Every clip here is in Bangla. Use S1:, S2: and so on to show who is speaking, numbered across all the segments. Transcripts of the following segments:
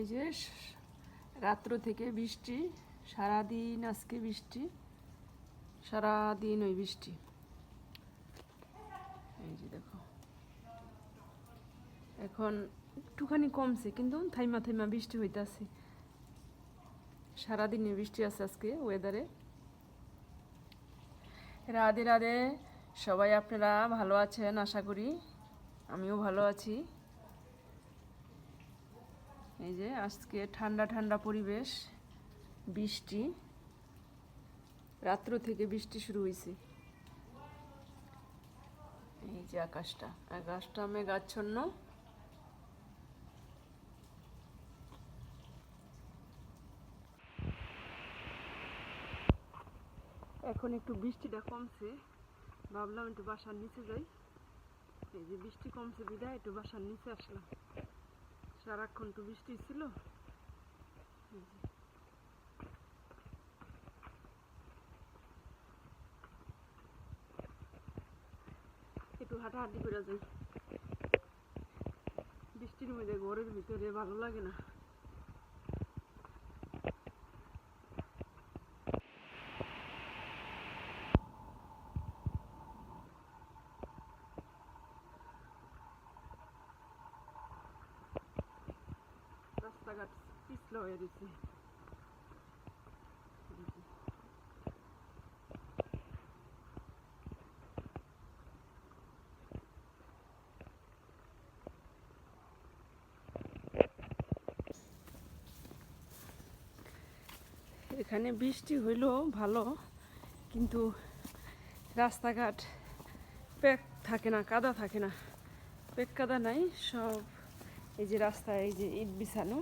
S1: এই যে রাত্র থেকে বৃষ্টি, সারাদিন আজকে বৃষ্টি, সারাদিন ওই বৃষ্টি। এই যে দেখো। এখন একটুখানি কমছে, কিন্তু থাইমা থাইমা বৃষ্টি হইতাছে। সারাদিনে বৃষ্টি আছে আজকে ওয়েদারে রাধে রাধে। সবাই আপনারা ভালো আছেন? আশা করি আমিও ভালো আছি। এই যে আজকে ঠান্ডা ঠান্ডা পরিবেশ, বৃষ্টি, রাত্র থেকে বৃষ্টি শুরু হয়েছে এই যে আকাশটা আকাশটা মেঘাচ্ছন্ন। এখন একটু বৃষ্টিটা কমছে, ভাবলাম একটু বাসার নিচে যাই। এই যে বৃষ্টি কমছে বিদায়, একটু বাসার নিচে আসলাম। সারাক্ষণ তো বৃষ্টি ছিল। একটু হাঁটাহাঁটি করে যাই বৃষ্টির মধ্যে ঘরের ভিতরে ভালো লাগে না রাস্তাঘাট পিছলা হয়ে গেছে এখানে বৃষ্টি হইলেও ভালো, কিন্তু রাস্তাঘাট প্যাক থাকে না, কাদা থাকে না। প্যাক কাদা নাই, সব এই যে রাস্তায় এই যে ইট বিছানো।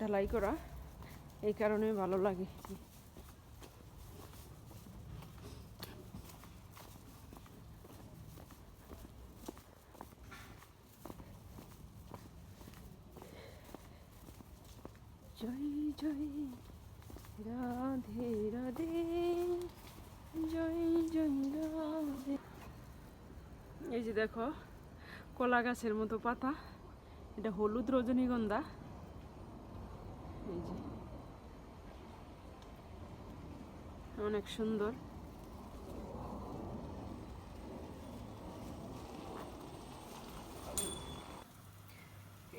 S1: ঢালাই করা। এই কারণে ভালো লাগে। জয় জয়, রাধে রাধে, জয় জয়, রাধে। এই যে দেখো, কলা গাছের মতো পাতা। এটা হলুদ রজনীগন্ধা। অনেক সুন্দর।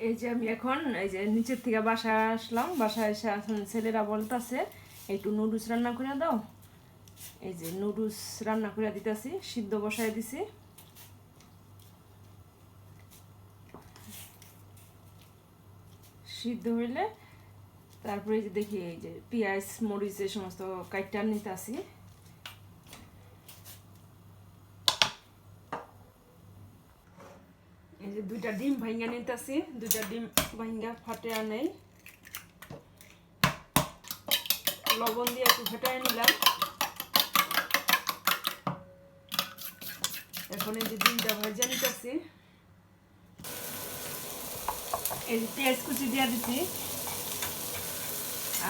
S1: এই যে আমি এখন, এই যে নিচের থেকে বাসায় আসলাম। বাসায় এসে এখন ছেলেরা বলতাছে, একটু নুডলস রান্না করে দাও। এই যে নুডলস রান্না করে দিতেছি, সিদ্ধ বসায় দিছি। সিদ্ধ হইলে তারপরে যে দেখি, এই যে পেঁয়াজ, মরিচ এই সমস্ত কাইটা নিতে আসি। এই যে দুইটা ডিম ভাঙ্গা নিতেছি দুইটা ডিম ভাঙ্গা ফাটে নেই। লবণ দিয়ে একটু ফেটাই নিলাম। এখন এই যে ডিমটা ভাজা নিতেছি এই পেঁয়াজ কুচি দিয়ে দিচ্ছি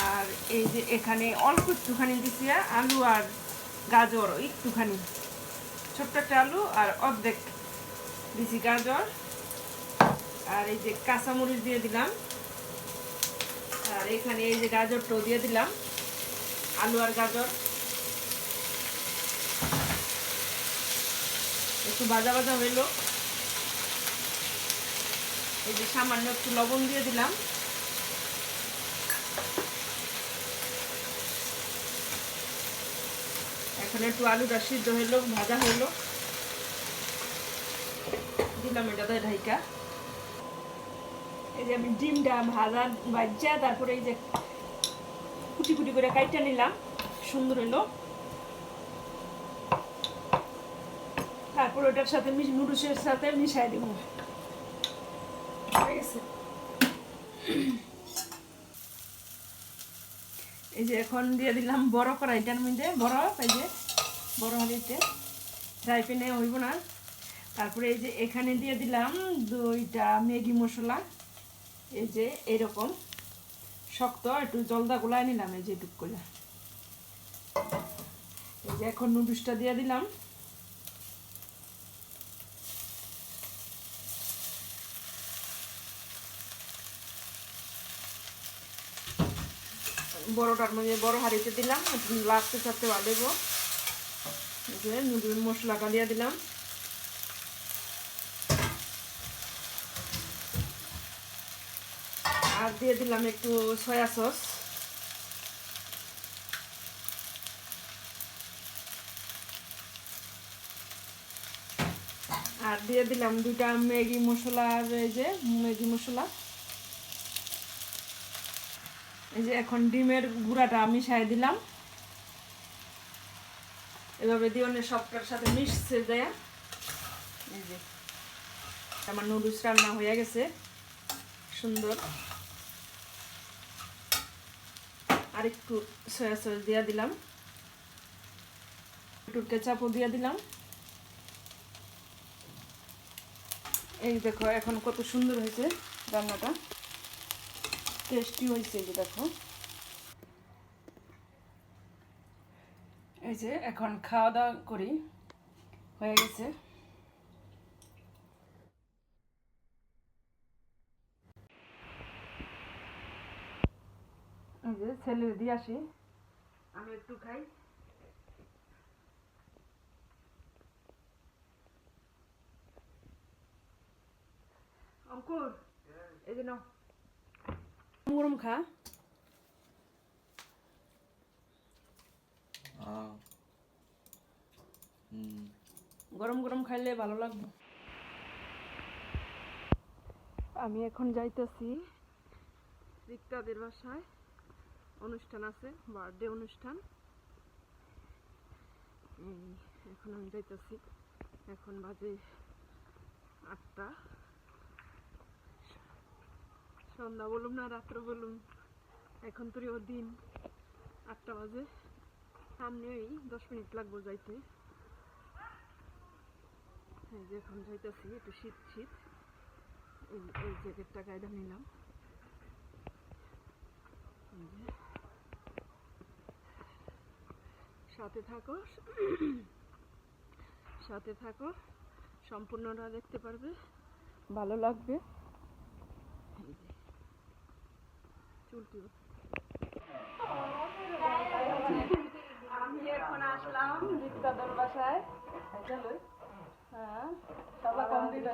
S1: আর এই যে এখানে অল্প একটুখানি দিচ্ছি আলু আর গাজর, একটুখানি। ছোট্ট একটা আলু আর অর্ধেক দিছি গাজর। আর এই যে কাঁচামরিচ দিয়ে দিলাম। আর এখানে এই যে গাজরটাও দিয়ে দিলাম, আলু আর গাজর। একটু ভাজা ভাজা হইল। এই যে সামান্য একটু লবণ দিয়ে দিলাম। এখন একটু আলুটা সিদ্ধ হইল, ভাজা হইল। দিলাম এটাতে ঢাইকা। এই যে আমি ডিমটা ভাজা ভাজা, তারপরে এই যে কুটি কুটি করে কাইটা নিলাম, সুন্দর হইল। তারপর ওটার সাথে নুডুসের সাথে মিশাই দিব। হয়ে গেছে। এই যে এখন দিয়ে দিলাম বড় কড়াইটার মধ্যে, বড়, এই যে বড় হাঁড়িতে ফ্রাই প্যানে হইব না। তারপরে এই যে এখানে দিয়ে দিলাম দুইটা ম্যাগি মশলা। এই যে এরকম শক্ত, একটু জলদা গুলাই নিলাম এই যে টুক করে এই যে এখন নুডলসটা দিয়ে দিলাম। বড়টার মধ্যে বড় হাঁড়িতে দিলাম লাস্টে সাথে যে নুডল মশলাটা দিয়ে দিলাম। আর দিয়ে দিলাম একটু সয়া সস। আর দিয়ে দিলাম দুটা ম্যাগি মশলা আর এই যে ম্যাগি মশলা। এই যে এখন ডিমের গুঁড়াটা আমি সাই দিলাম। এভাবে দিয়ে সবটার সাথে মিশছে দেয়া এই যে, আমার নুডলস রান্না হয়ে গেছে। সুন্দর। আর একটু সয়া সস দিয়ে দিলাম। একটু কেচাপও দিয়ে দিলাম। এই দেখো, এখন কত সুন্দর হয়েছে রান্নাটা। টেস্টি হয়েছে এই যে দেখো। এই যে এখন খাওয়া দাওয়া করি, হয়ে গেছে। এই যে ছেলে দিয়ে আসি। আমি একটু খাই। অঙ্কুর, এই যে নাও। গরম খা. গরম গরম খাইলে ভালো লাগবে। আমি এখন যাইতেছি রিক্তাদের বাসায়। অনুষ্ঠান আছে বার্থডে অনুষ্ঠান। এখন আমি যাইতেছি। এখন বাজে আটটা। সন্ধ্যা বলুম না, রাত্র বলুম। এখন তো দিন। আটটা বাজে। সামনে ওই দশ মিনিট লাগবো যাইতে। এই যে এখন যাইতেছি, একটু শীত শীত। এই এই জ্যাকেটটা কায়দা নিলাম। সাথে থাকো। সাথে থাকো। সম্পূর্ণটা দেখতে পারবে। ভালো লাগবে এই যে। চুলটি আমি এখন আসলাম রিক্তাদের বাসায়। হ্যাঁ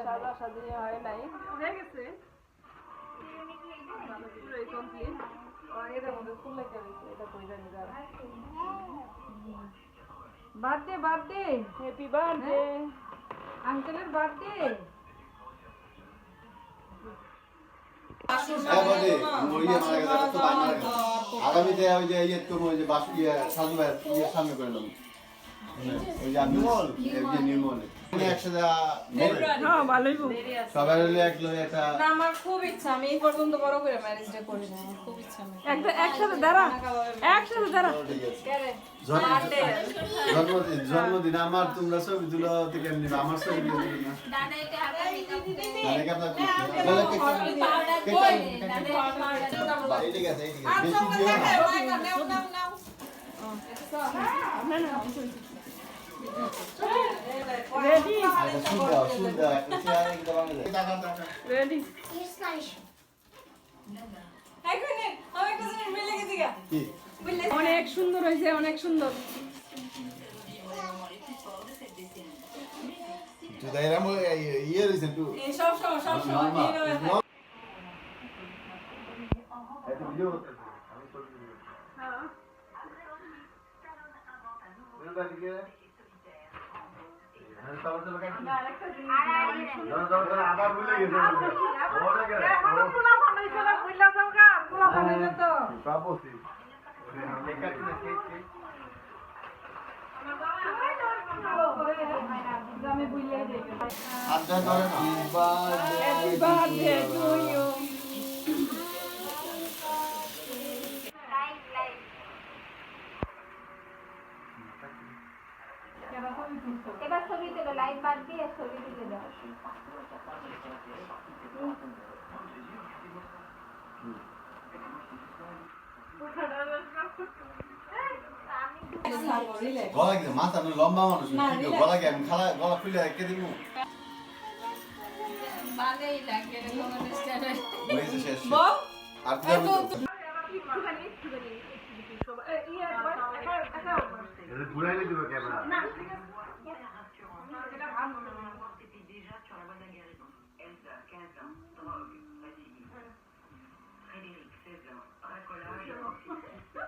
S1: সাদা সাজি হয় নাই। হয়ে গেছে? পুরোই complete birthday birthday happy birthday আঙ্কেলের বার্থডে
S2: এবারে ওই ইয়ে মারা গেছে, তো ভাই মারা গেছে। আগামীতে ওই যে ইয়ে করব, ওই যে বাসু ইয়ে সাজু ভাইয়ের ইয়ের সামনে করে নেব। ওই যে নির্মল, এই যে নির্মল। একসাথে মেরে,
S1: ভালোই
S2: সবাই মিলে এক লগে একটা
S3: না আমার খুব ইচ্ছা আমি এই পর্যন্ত বড় করে ম্যারেজটা করি না আমার খুব ইচ্ছা আমি।
S1: একটা একসাথে দাঁড়া। একসাথে দাঁড়া।
S2: ঠিক আছে।
S3: কেরে
S2: জন্ম- জন্মদিন জন্মদিন আমার তোমরা ছবি তুলো কেমনি আমার ছবি
S1: রেডি
S2: আচ্ছা?
S1: অনেক সুন্দর হয়েছে অনেক সুন্দর
S2: ইয়ে- ইয়ে রয়েছে মামা,
S3: এইভাবে থাকে।
S2: ন- একটু ভিডিও করতেছি, আমি ছবি দিকে। হ্যাঁ, চলো, আবার ভুলে গেছে বলতে। ভুলে গেছে। হ্যাঁ, পাবোছি। কেক কাটি না, কেক, কেক। হাতটা ধরে না।
S1: হ্যাপি বার্থডে টু ইউ
S4: এবার ছবি তুলো লাইট বাদ দিয়ে ছবি তুলে দাও
S2: গলা কি মাথা নয় লম্বা মানুষ?
S3: কিন্তু।
S2: গলা কি আমি খালা গলা ফুলে রেখে দিব? আর
S1: একটুখানি ইয়ে
S2: ঘুরাইলে দিব ক্যামেরা বদিরা আবার অবশ্যই
S3: মাথা সোজা রাখতে
S2: এসে এসে এসে
S3: না মেরে কি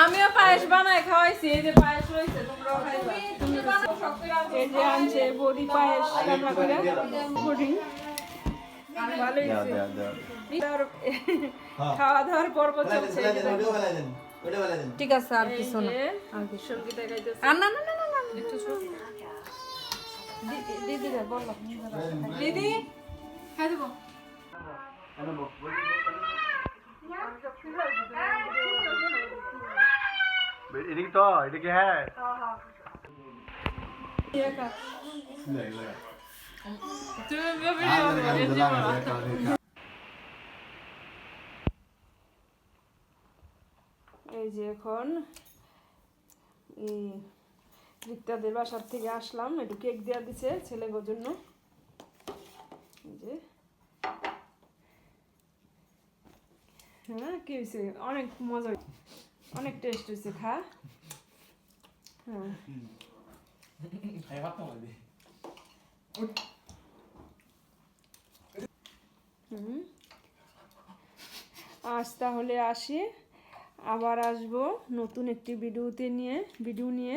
S3: আমিও পায়েস বানাই খাওয়াইছি এই যে পায়েস রয়েছে তোমরাও খাইবা।
S1: এই যে আনছে বড়ি পায়েস রান্না করে খাওয়া দাওয়ার পর্ব চলছে
S3: ঠিক আছে আর কিছু না আর না না না না না
S1: একটু সবজি
S3: দিদি বলো দিদি খাই দেবো।
S2: এদিকে তো এদিকে হ্যাঁ।
S1: এই যে এখন রিক্তাদের বাসার থেকে আসলাম একটু কেক দেওয়া দিছে ছেলেগোর জন্য। যে। হ্যাঁ কি হয়েছে অনেক মজা অনেক টেস্ট হয়েছে খা। হ্যাঁ। হুম। আজ তাহলে আসি। আবার আসব নতুন একটি ভিডিওতে নিয়ে ভিডিও নিয়ে।